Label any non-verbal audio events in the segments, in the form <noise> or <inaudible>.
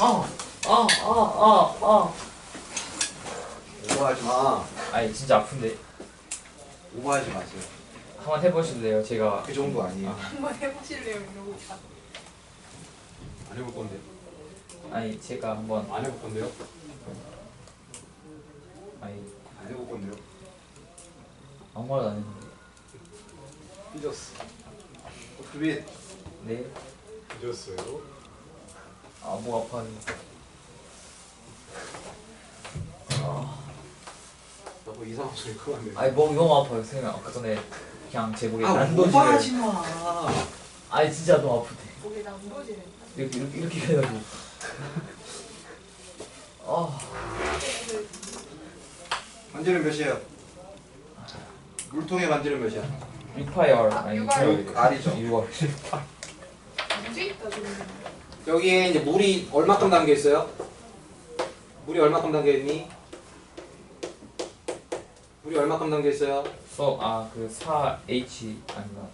아, 아, 아, 아, 오버하지 마. 아. 아니 진짜 아픈데 오버하지 마세요. 한번 해보실래요? 제가 그 정도 아니에요. 한번 해보실래요 이러고 안 해볼 건데. 아니 제가 한번 안 해볼 건데요? 아니 안 해볼 건데요? 아무 말도 안 했는데 삐졌어. 두빛 네? 늦었어요. 아목 아파요 나뭐 이상한 소리 그만 내. 아니 목 너무 아파요 선생님 아까 전에 그냥 제 목에 아 난도질을 마. 아니 진짜 너무 아프대 목에 남도질 이렇게 이렇게 이렇게 해가지고 아 반지름 몇이에요? 물통에 반지름 몇이야? 6파열 아, 아니 육알. 6알 알이죠. 6알 문제 있다 지금 여기에 이제 물이 얼마큼 담겨 있어요? 물이 얼마큼 담겨 있니? 물이 얼마큼 담겨 있어요? 수아그 4H 아닌가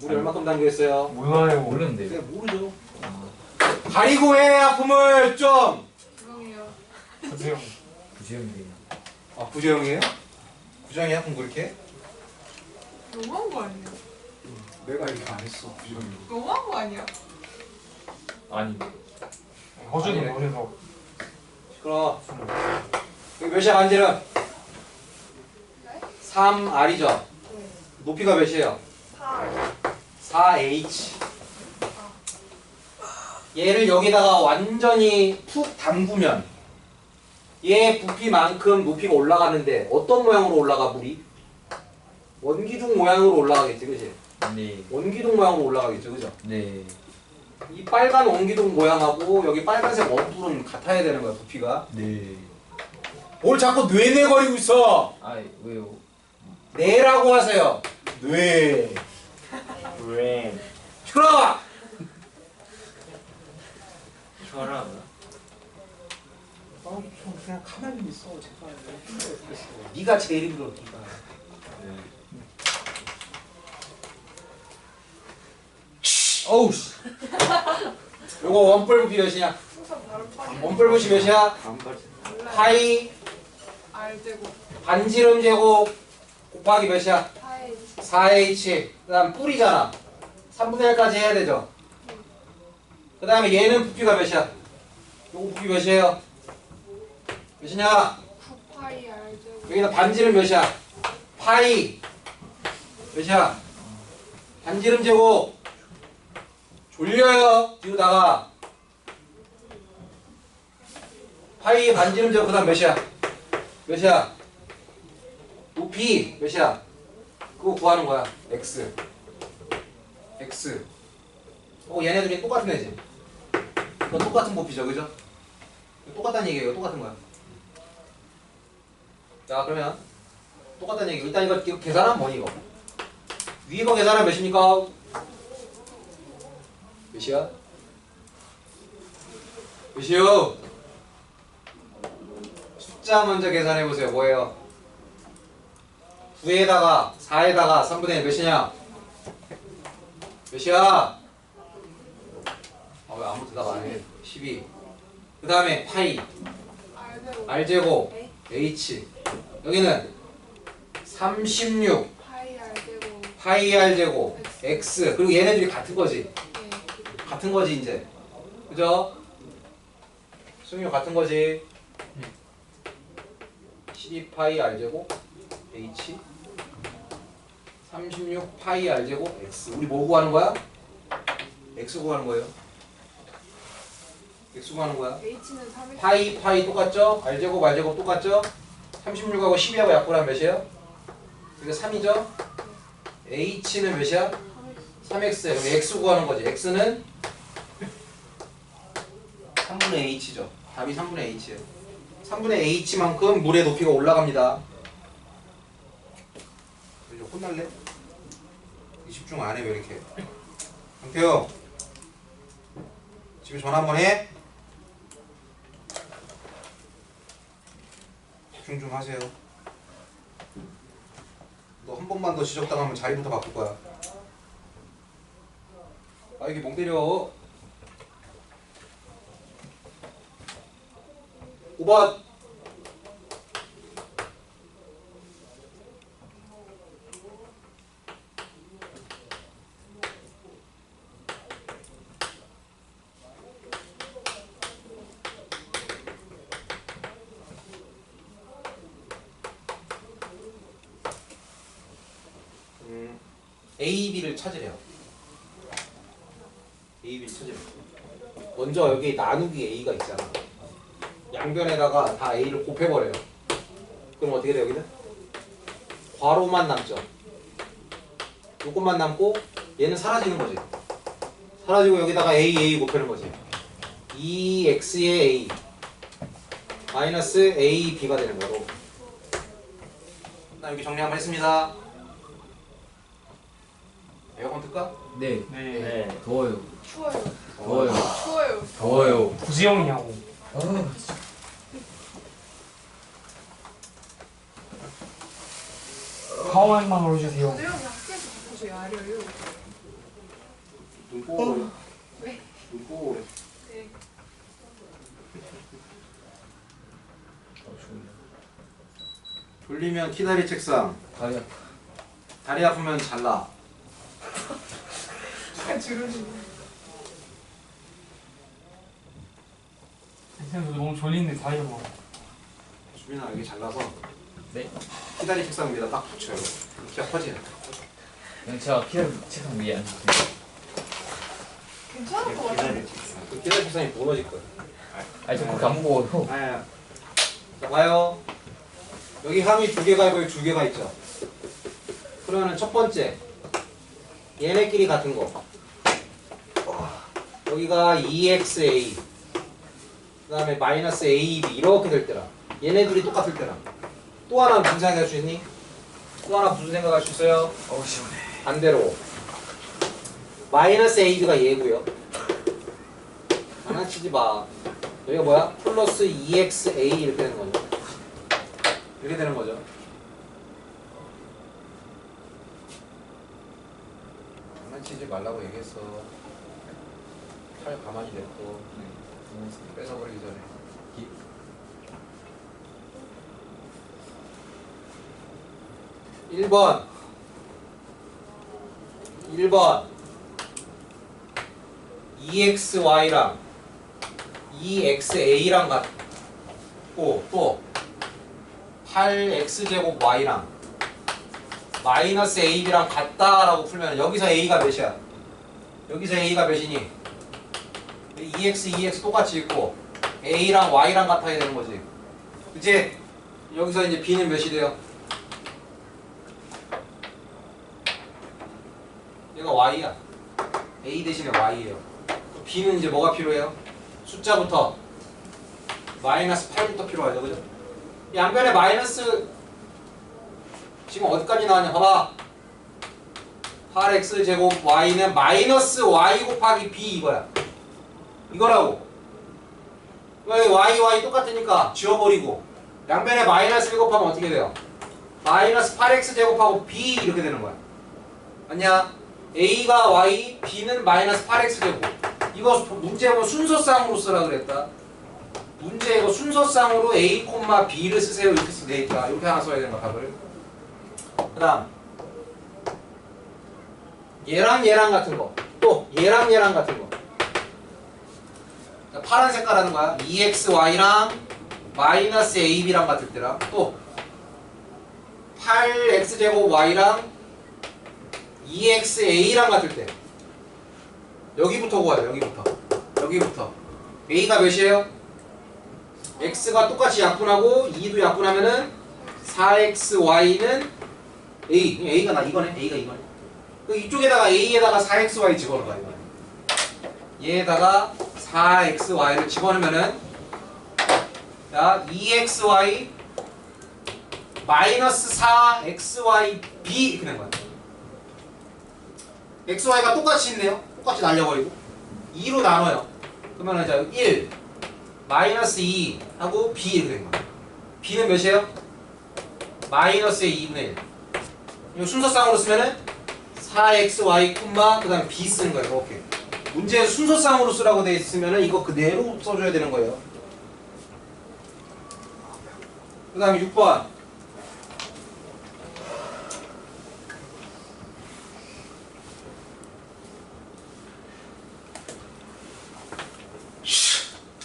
물이 얼마큼 담겨 있어요? 몰라요. 모르는데요 네, 모르죠. 아 가리고 해 아픔을 좀. 죄송해요 하세요. 부지런데요 아 부정이에요? 부정이 아픔 그렇게? 너무한 거 아니야? 내가 이렇게 안 했어. 부정이. 너무한 거 아니야? 아니 허준이 아니네. 그래서 그럼 여기 몇이야 반지름? 네? 3R이죠. 네 높이가 몇이에요? 4 4H. 얘를 여기다가 완전히 푹 담그면 얘 부피만큼 높이가 올라가는데 어떤 모양으로 올라가 물이? 원기둥 모양으로 올라가겠지, 그지? 네 원기둥 모양으로 올라가겠죠, 그죠? 네. 이 빨간 원기둥 모양하고 여기 빨간색 원뿔은 같아야 되는 거야, 부피가. 네. 뭘 자꾸 뇌뇌거리고 있어? 아이 왜요? 뇌라고 하세요. 뇌. 왜? 시끄러워! 저랑 아, 좀 그냥 가만히 좀 있어, 제발. 네가 제일 힘들어, 네가. 어우 씨. 요거 원뿔 부피 몇이냐? 항상 바로 빠지 원뿔 부피 몇이야? 파이 알제곱 반지름 제곱 곱하기 몇이야? 파이 4H. 그 다음 뿔이잖아. 3분의 1까지 해야 되죠. 그 다음에 얘는 부피가 몇이야? 요거 부피 몇이에요? 몇이냐? 9파이 알제곱 여기다 반지름 몇이야? 파이 몇이야? 반지름 제곱 졸려요. 뒤로다가. 파이 반지름 제곱 그 다음 몇이야? 몇이야? 높이 몇이야? 그거 구하는 거야. X. X. 어 얘네들이 똑같은 애지. 이거 똑같은 부피죠 그죠? 똑같다는 얘기예요. 똑같은 거야. 자 그러면 똑같다는 얘기. 일단 이거, 이거 계산하면 뭐니 이거? 위에 거 계산하면 몇입니까? 몇이야? 몇이요? 숫자 먼저 계산해보세요 뭐예요? 9에다가 4에다가 3분의 1 몇이냐? 몇이야? 아왜 아무 대답 안해 12그 다음에 파이 R제곱 네. H 여기는 36 파이 R제곱 X 그리고 얘네들이 같은 거지 네 같은 거지 이제 그죠? 수명 같은 거지 12파이 R제곱 H 36 파이 R제곱 X 우리 뭐 구하는 거야? X 구하는 거예요 X 구하는 거야 H는 3일 파이 파이 똑같죠? R제곱 R제곱 똑같죠? 36하고 12하고 약분하면 몇이에요? 이게 3이죠? H는 몇이야? 3x 그럼 x 구하는 거지. X는 3분의 h죠. 답이 3분의 h예요. 3분의 h만큼 물의 높이가 올라갑니다. 이제 혼날래? 집중 안해 왜 이렇게? 강태호 지금 전화 한번 해? 집중 좀 하세요. 너 한 번만 더 지적당하면 자리부터 바꿀 거야 아 이게 멍 때려 5번 음, A, B를 찾으래요. A, B를 찾으래요. 먼저 여기 나누기 A가 있잖아. 양변에다가 다 A를 곱해버려요. 그럼 어떻게 돼 여기는? 괄호만 남죠. 요것만 남고 얘는 사라지는 거지. 사라지고 여기다가 A, A 곱하는 거지. 2x의 A 마이너스 A, B가 되는 거로. 나 여기 정리 한번 했습니다. 에어컨 틀까? 네. 네. 네. 더워요. 추워요. 더워요. 추워요. 더워요. 구지영이냐고. 아, 하와이만 올려주세요. 고대형이 학교에서 바꿔서 야려요. 눈 꼬우래. 왜? 눈 꼬우래. 네. 졸리면 키다리 책상. 다리 아파. 다리 아프면 잘라. 주름 선생님 너무 졸린데 다이어 뭐. 주민아 여기 잘라서 네. 키다리 책상 위에다 딱 붙여요. 키가 커지네. 그냥 제가 키를 책상 위에 앉을게요. 괜찮을 것 같아요. 그 키다리 책상이 무너질 거예요. 아니 저 그렇게 안 무거워요. 아야. 자 봐요. 여기 함이 두 개가 있고 여기 두 개가 있죠. 그러면 첫 번째 얘네끼리 같은 거. 여기가 2xa 그 다음에 마이너스 ab 이렇게 될 때랑 얘네들이 똑같을 때랑 또 하나 무슨 생각할 수 있니? 또 하나 무슨 생각할 수 있어요? 어우 시원해. 반대로 마이너스 AB가 얘고요 장난치지 마 여기가 뭐야? 플러스 2XA 이렇게 되는 거죠 이렇게 되는 거죠 장난치지 말라고 얘기했어 팔 가만히 냅둬 뺏어버리기 전에 기- 일번 1번 E EXY랑 EXA랑 같고 또 8X제곱 Y랑 마이너스 AB랑 같다라고 풀면 여기서 A가 몇이야? 여기서 A가 몇이니? EX, EX 똑같이 있고 A랑 Y랑 같아야 되는 거지 그치? 여기서 이제 B는 몇이 돼요? 얘가 y야. a 대신에 y예요. b는 이제 뭐가 필요해요? 숫자부터 마이너스 8부터 필요하죠, 그죠? 양변에 마이너스 지금 어디까지 나왔냐? 봐봐. 8x 제곱 y는 마이너스 y 곱하기 b 이거야. 이거라고. 왜 y y 똑같으니까 지워버리고 양변에 마이너스 1 곱하면 어떻게 돼요? 마이너스 8x 제곱하고 b 이렇게 되는 거야. 맞냐? a가 y, b는 마이너스 8x 제곱. 이거 문제 보면 순서쌍으로 쓰라 그랬다. 문제 이거 순서쌍으로 a, b를 쓰세요 이렇게 쓰니까 이렇게 하나 써야 되는 거야 답을. 그 다음 얘랑 얘랑 같은 거. 또 얘랑 얘랑 같은 거. 파란 색깔 하는 거야. 2xy랑 마이너스 ab랑 같을 때랑 또 8x제곱 y랑 EXA랑 같을 때. 여기부터 구하자 여기부터. 여기부터. A가 몇이에요? X가 똑같이 약분하고 2도 약분하면은 4XY는 A. A가 나 이거네 A가 이거네. 그 이쪽에다가 A에다가 4XY 집어넣어봐 이거 얘에다가 4XY를 집어넣으면은 자 2XY 마이너스 4XYB 이렇게 된 거야 XY가 똑같이 있네요. 똑같이 날려버리고 2로 나눠요. 그러면 자 1, 마이너스 2 하고 B 이렇게 된 거야. B는 몇이에요? 마이너스의 2분의 1. 이거 순서쌍으로 쓰면은 4XY 콤마 그 다음에 B 쓰는 거예요. 이렇게. 문제 순서쌍으로 쓰라고 돼 있으면은 이거 그대로 써줘야 되는 거예요. 그 다음에 6번.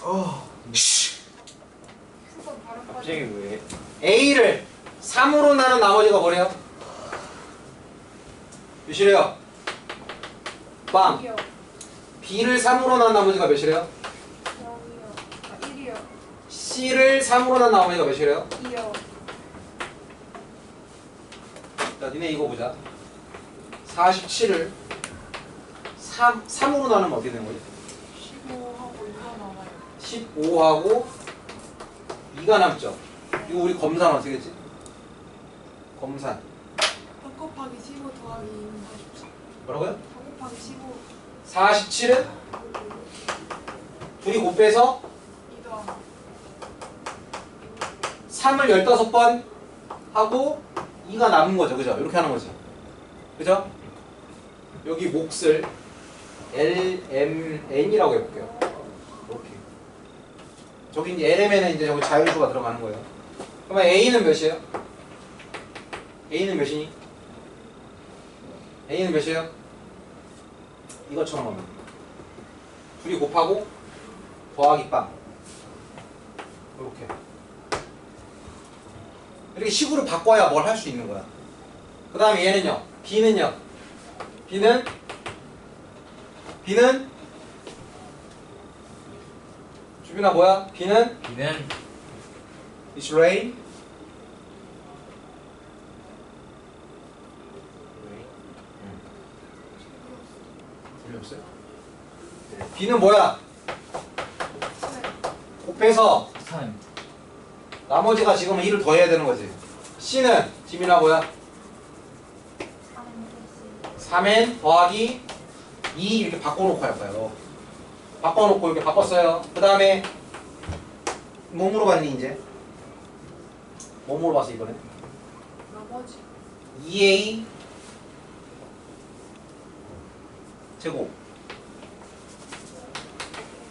어. 9번 바로 갑자기 왜? A를 3으로 나눈 나머지가 뭐래요? 몇이래요? 빵. 2요. B를 3으로 나눈 나머지가 몇이래요? 0이요. 아 1이요. C를 3으로 나눈 나머지가 몇이래요? 2요. 자, 니네 이거 보자. 47을 3, 3으로 나누면 어떻게 되는 거지? 15하고 2가 나와요. 15하고 2가 남죠. 이거 우리 검산 어떻게 했지? 검산. 4 곱하기 15 더하기 2는 44. 뭐라고요? 4 곱하기 15 47은 둘이 곱해서 2 더하기 3을 15번 하고 2가 남은 거죠. 그죠? 이렇게 하는 거지. 그죠? 여기 몫을 L, M, N이라고 해볼게요. 이렇게. 저기 이제 LM에는 이제 저기 자연수가 들어가는 거예요. 그러면 A는 몇이에요? A는 몇이니? A는 몇이에요? 이것처럼 하면. 둘이 곱하고 더하기 빵. 이렇게. 이렇게 식으로 바꿔야 뭘 할 수 있는 거야. 그 다음에 얘는요. B는요. B는 B는 주빈아 뭐야? B는 B는 It's rain. 들렸어요? B는 뭐야? 곱해서 타임. 나머지가 지금 1을 더해야 되는 거지. C는 지민아 뭐야? 3n 더하기 2 이렇게 바꿔놓고 할 거예요. 바꿔놓고 이렇게 바꿨어요. 그 다음에 뭐 물어봤니 이제? 뭐 물어봤어 이번에? 나머지 2a 제곱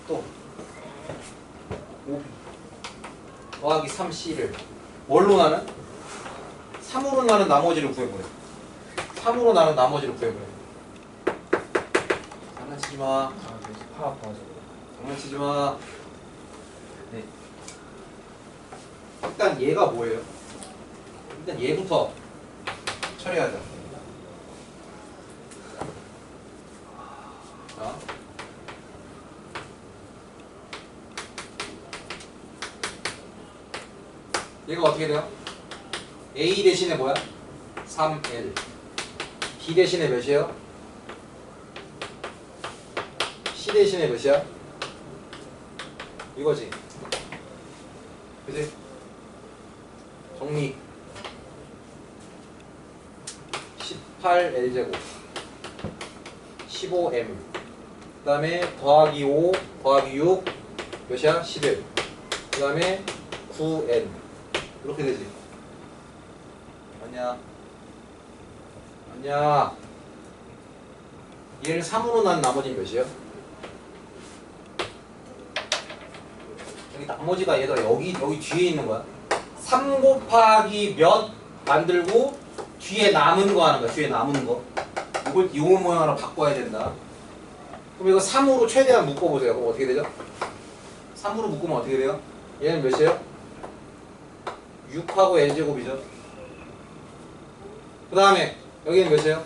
또 5b 더하기 3c를 뭘로 나는? 3으로 나는 나머지를 구해보래 3으로 나는 나머지를 구해보래 장난치지 마. 장난치지 마 네. 일단 얘가 뭐예요? 일단 얘부터 처리하자 자. 얘가 어떻게 돼요? A 대신에 뭐야? 3L B 대신에 몇이에요? C 대신에 몇이야? 이거지 그지? 정리 18L제곱 15M 그 다음에 더하기 5 더하기 6 몇이야? 11그 다음에 9N 이렇게 되지 맞냐? 맞냐? 얘를 3으로 난 나머지는 몇이에요? 여기 나머지가 얘들아 여기 여기 뒤에 있는 거야 3 곱하기 몇 만들고 뒤에 남은 거 하는 거야 뒤에 남은 거 이걸 이 모양으로 바꿔야 된다 그럼 이거 3으로 최대한 묶어보세요 그럼 어떻게 되죠? 3으로 묶으면 어떻게 돼요? 얘는 몇이에요? 6하고 n제곱이죠 그 다음에 여기는 몇이에요?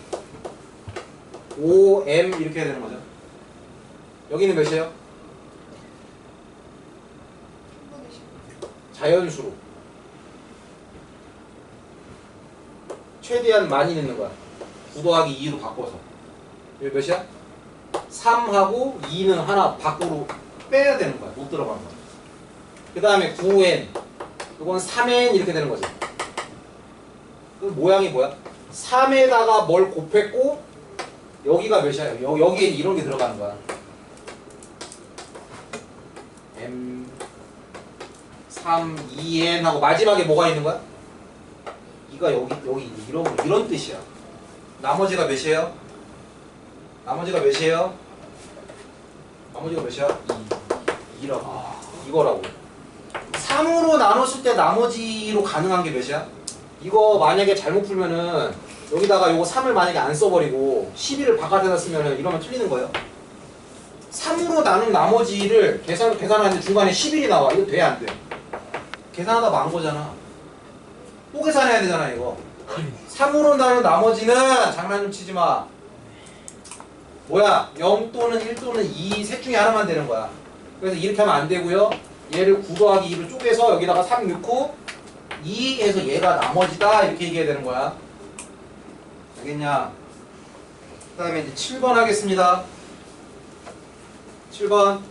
5m 이렇게 해야 되는 거죠 여기는 몇이에요? 3분의 10. 자연수로 최대한 많이 넣는 거야 9 더하기 2로 바꿔서 여기 몇이야? 3하고 2는 하나 밖으로 빼야 되는 거야 못 들어가는 거야 그 다음에 9n 이건 3n 이렇게 되는 거지 그 모양이 뭐야? 3에다가 뭘 곱했고 여기가 몇이야? 여, 여기에 이런 게 들어가는 거야 m 3, 2n 하고 마지막에 뭐가 있는 거야? 이가 여기 여기 이런 이런 뜻이야. 나머지가 몇이에요? 나머지가 몇이에요? 나머지가 몇이야? 2. 2라고. 이거라고. 3으로 나눴을 때 나머지로 가능한 게 몇이야? 이거 만약에 잘못 풀면은 여기다가 요거 3을 만약에 안 써버리고 12를 바깥에다 쓰면은 이러면 틀리는 거예요. 3으로 나눈 나머지를 계산, 계산하는데 중간에 11이 나와. 이거 돼, 안 돼? 계산하다 망 거잖아. 또 계산해야 되잖아, 이거. 3으로 나눈 나머지는 장난 좀 치지 마. 뭐야? 0 또는 1 또는 2 셋 중에 하나만 되는 거야. 그래서 이렇게 하면 안 되고요. 얘를 9 더하기 2로 쪼개서 여기다가 3 넣고 2에서 얘가 나머지다 이렇게 얘기해야 되는 거야. 알겠냐? 그 다음에 이제 7번 하겠습니다. 7번.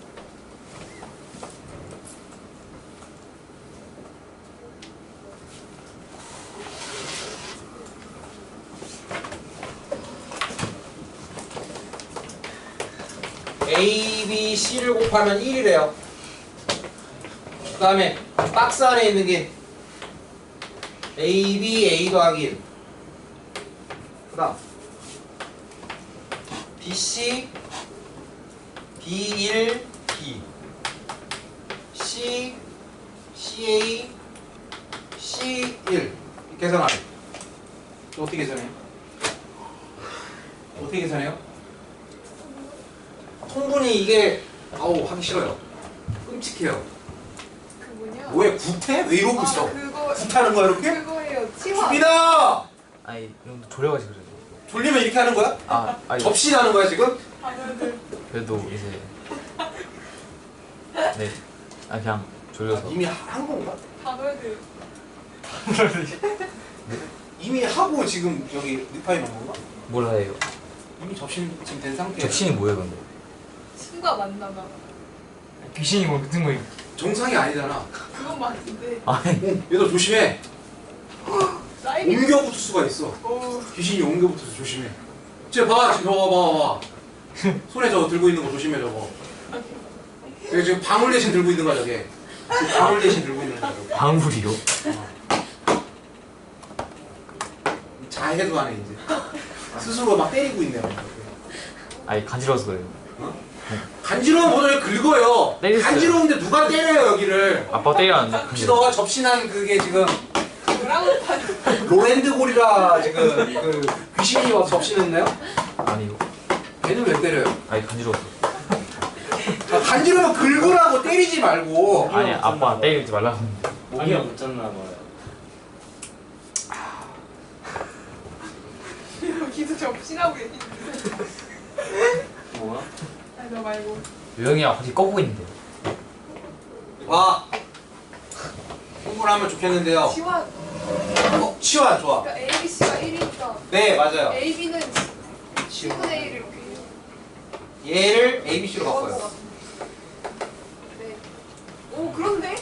A, B, C를 곱하면 1이래요. 그 다음에 박스 안에 있는 게 A, B, A 더하기 1. 그 다음 B, C, B1, B C, CA, C1 계산하래. 또 어떻게 계산해요? 어떻게 계산해요? 통분이 이게 아우 하기 싫어요. 끔찍해요. 뭐야 구태? 왜 이러고 있어? 아, 그거 구타는 거야 이렇게? 그거예요. 치화. 수빈아! 아니 좀 졸려가지고 그래요. 졸리면 이렇게 하는 거야? 아 아니 접신하는 거야 지금? 단어들. 그래도 이제 네. 아 그냥 졸려서. 이미 한 건가? 단어들. 이미 하고 지금 여기 리파이 놓은 건가? 몰라요. 이미 접신 지금 된 상태야. 접신이 뭐예요 근데? 친구가 만나봐. 귀신이 뭐 같은 거예요. 정상이 아니잖아. 그건 맞는데. 아니 얘들 조심해. 옮겨 붙을 수가 있어. 오. 귀신이 옮겨 붙어서 조심해. 쟤 봐, 지금 저거 봐, 봐. 손에 저거 들고 있는 거 조심해 저거. 여기 지금 방울 대신 들고 있는 거야 저게. 지금 방울 대신 들고 있는 거야. 저거. 방울이요? 자해도 안 해 이제. 스스로 막 때리고 있네 요. 아니 간지러워서 그래요. 간지러운 버전을 긁어요. 때렸어요. 간지러운데 누가 때려요 여기를. 아빠 때렸는데. 혹시 너가 접신한 그게 지금. 로랜드 골이라 지금 그 귀신이 와서 접신했나요? 아니요. 걔는 왜 때려요? 아니 간지러워서. 자, 간지러면 긁으라고 때리지 말고. 아니 아빠 때리지 말라고. 목이 안 붙었나 봐요. 여기도 접신하고 계신데. 뭐야? 너 말고. 요영이랑 같이 꺼보고 있는데. 와. 공부를 하면 좋겠는데요. 치화. 어, 치환 좋아. 그러니까 A, B, C가 1이니까 네, 맞아요. A, B는 치환. 10분의 1 이렇게 해요. 얘를 ABC로 바꿔요. 네. 오 그런데?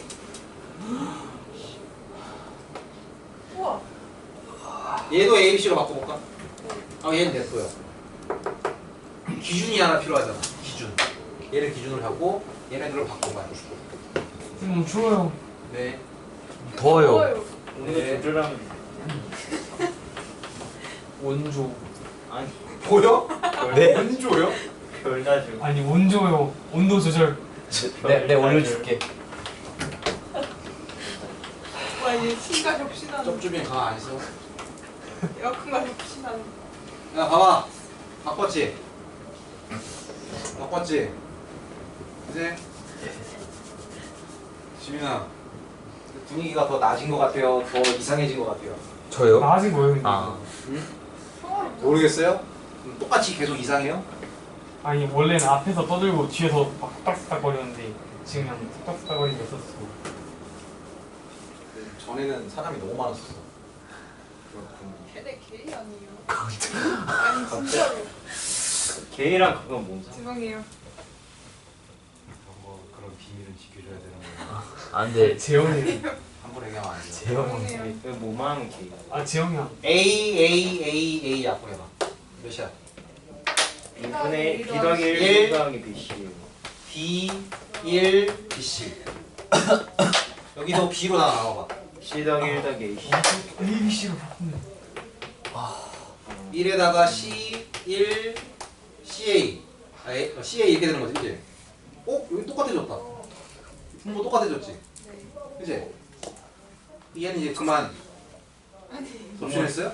우와. 얘도 ABC로 바꿔볼까? 아, 얘는 냅둬요. 기준이 하나 필요하잖아. 기준. 얘를 기준으로 하고 얘네들을 바꿔봐요. 너무 추워요. 네. 더워요. 더워요. 오늘 네. 조절하면 원조. 아니 보여? 네. 원조요? 별다죠. 아니 원조요. 온도 조절. 내, 내 올려줄게. 와얘 C가 접신하는. 쩝주빈 가만 안 있어. 에어컨과 접신하는. 야, 봐봐. 바꿨지? 바꿨지? 이제 지민아 분위기가 더 낮은 것 같아요? 더 이상해진 것 같아요? 저요? 나아진 거예요. 근데. 아. 모르겠어요? 똑같이 계속 이상해요? 아니 원래는 앞에서 떠들고 뒤에서 막 뚝딱뚝딱 거리는데 지금 그냥 뚝딱뚝딱 거리는 게 없었어. 전에는 사람이 너무 많았었어. 걔네 게이 아니에요? 아니 진짜로. 개이랑 그건 뭔 상관? 죄송해요. 뭐 그런 비밀은 지켜줘야 되는 거야. 아, 근데 재영이. 함부로 얘기하면 안 돼. 재영. 죄송해요. 왜 뭐만 개? 아 재영이 형. A, A, A, A 약분해봐. 몇이야? 2분의 B 더하기 1 일. B 더하기 BC B, 1, B, C. 여기도 B로 나 나와봐. C 더하기 1 더하기 AC A B C로 바꾸네. 1에다가 C, 1, CA. 아, A, 어, CA 이렇게 되는 거지, 그치? 어? 여기 똑같아졌다. 분모 똑같아졌지? 네. 그지? 얘는 이제 그만 접신했어요?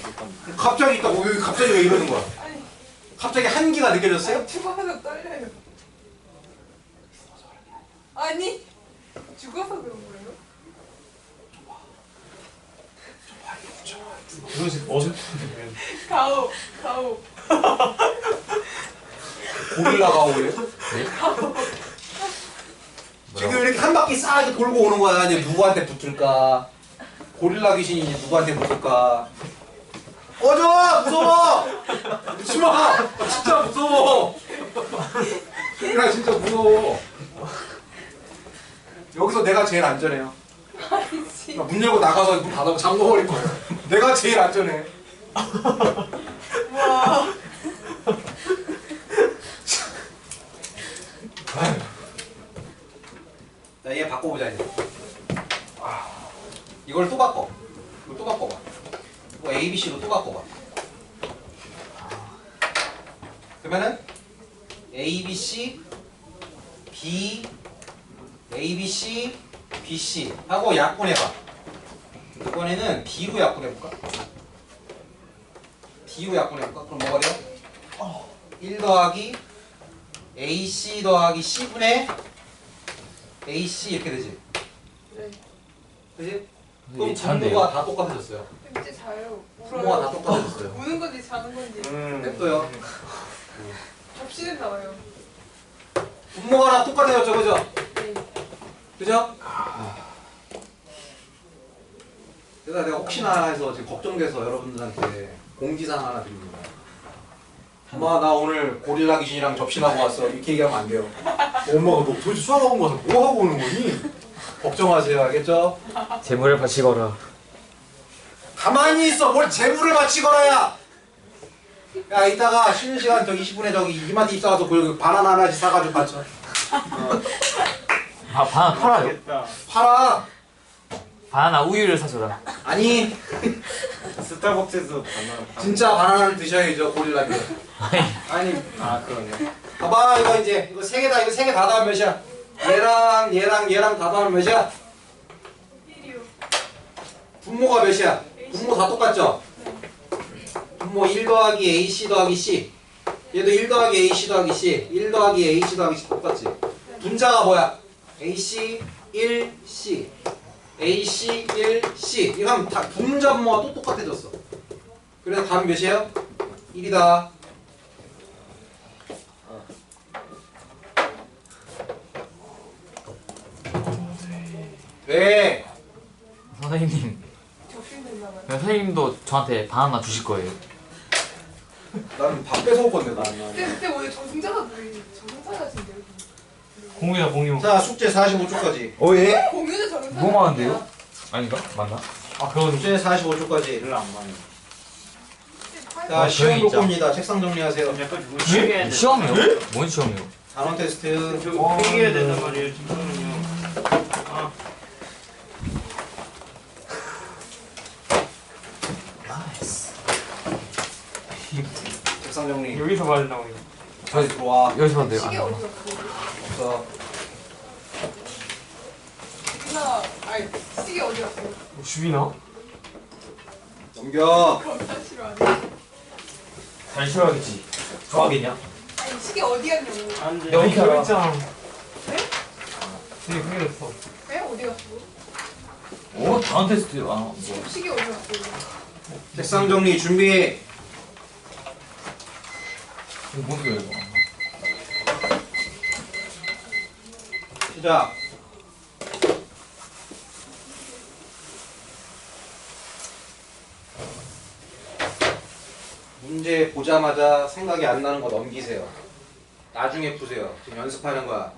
잠깐. 갑자기 있다고 왜 갑자기 왜 이러는 거야? 아니 갑자기 한기가 느껴졌어요? 죽어서 떨려요. 아니 죽어서 그런 거예요? 그런 식 어제 가오 가오 고릴라 가 오래. 지금 이렇게 한 바퀴 싹 이렇게 돌고 오는 거야. 이제 누구한테 붙을까? 고릴라 귀신이 이제 누구한테 붙을까? 꺼져! 무서워! 웃지 마! 진짜 무서워! 고릴라 진짜 무서워. 여기서 내가 제일 안전해요. 아니지 문 열고 나가서 문 닫아고 잠궈버릴 거예요. 내가 제일 안전해. 와 자, 얘 바꿔보자 이제. 아, 이걸 또 바꿔. 이걸 또 바꿔봐. 이거 A, B, C로 또 바꿔봐. 그러면은 A, B, C, B, A, B, C, B, C 하고 약분해봐. 이번에는 D로 약분해볼까? D로 약분해볼까? 그럼 뭐가 돼요? 1 더하기 AC 더하기 C분의 AC 이렇게 되지? 네. 그지? 그럼 이게 잔데요. 분모가 다 똑같아졌어요. 이제 자요 분모가 다 똑같아졌어요. <laughs> 우는 건지 자는 건지 음. 냅둬요. <laughs> 접시는 나와요 분모가 다 똑같아졌죠, 그죠? 네 그죠? 그래서 내가 혹시나 해서 지금 걱정돼서 여러분들한테 공지사항 하나 드립니다. 엄마 나 오늘 고릴라 귀신이랑 접신하고 왔어 이렇게 얘기하면 안 돼요. 엄마가 너 도대체 수학학원 가서 뭐 하고 오는 거니? 걱정하세요, 알겠죠? 재물을 바치거라. 가만히 있어. 뭘 재물을 바치거라야. 야 이따가 쉬는 시간 저 20분에 저기 이마트 입사 가서 그 바나나 하나씩 사가지고 바쳐. 아 바나나 팔아요? 팔아. 바나나 우유를 사줘라. 아니. <laughs> 스타벅스에서 바나나 진짜 바나나를 드셔야죠 고릴라면. 아니 아 그러네. 봐봐 이거 이제 이거 세 개다 이거 세 개 다 다음 몇이야? 얘랑 얘랑 얘랑 다 다음 몇이야? 분모가 몇이야? 분모 다 똑같죠? 분모 1 더하기 AC 더하기 C. 얘도 1 더하기 AC 더하기 C. 1 더하기 AC 더하기 C 똑같지? 분자가 뭐야? AC 1C AC1C 이거 하면 다 분자 분모가 또 똑같아졌어. 그래서 답이 몇이에요? 1이다. 왜? 선생님. 선생님도 저한테 바나나 주실 거예요. 나는 밥 뺏어올 건데 나는 그때 그때 저승자가 저승자가 진짜 공유다 공유. 자 숙제 45초까지 어 예? 공유는 저승사자 너무 많은데요? 아닌가? 맞나? 아 그런 숙제 45초까지 별로 안 많이. 자 어, 시험 조용히 볼 있자. 겁니다 책상 정리하세요 약간 좀 쉬게 해야 돼. 시험이요? 뭔 시험이요? 단원 테스트 저기 회의해야 된단 말이에요. 잠깐만요. 아. 책상 정리 여기서 봐야 된다고 여기서 봐도 돼요? 시계 아, 어디 갔어? 없어 누나 아니 시계 어디 갔어? 뭐 주비나? 넘겨 검사실로 안 해. 잘 쉬어야겠지. 좋아하겠냐? 아니 시계 어디 갔냐고 안 돼. 여기 여기. 있잖아. 네? 되게 크게 됐어. 에 어디 갔어? 오, 다음 테스트. 아, 뭐. 시계 어디 갔어? 책상 정리 준비 이거 뭔 소리야, 이거? 시작. 문제 보자마자 생각이 안 나는 거 넘기세요. 나중에 푸세요. 지금 연습하는 거야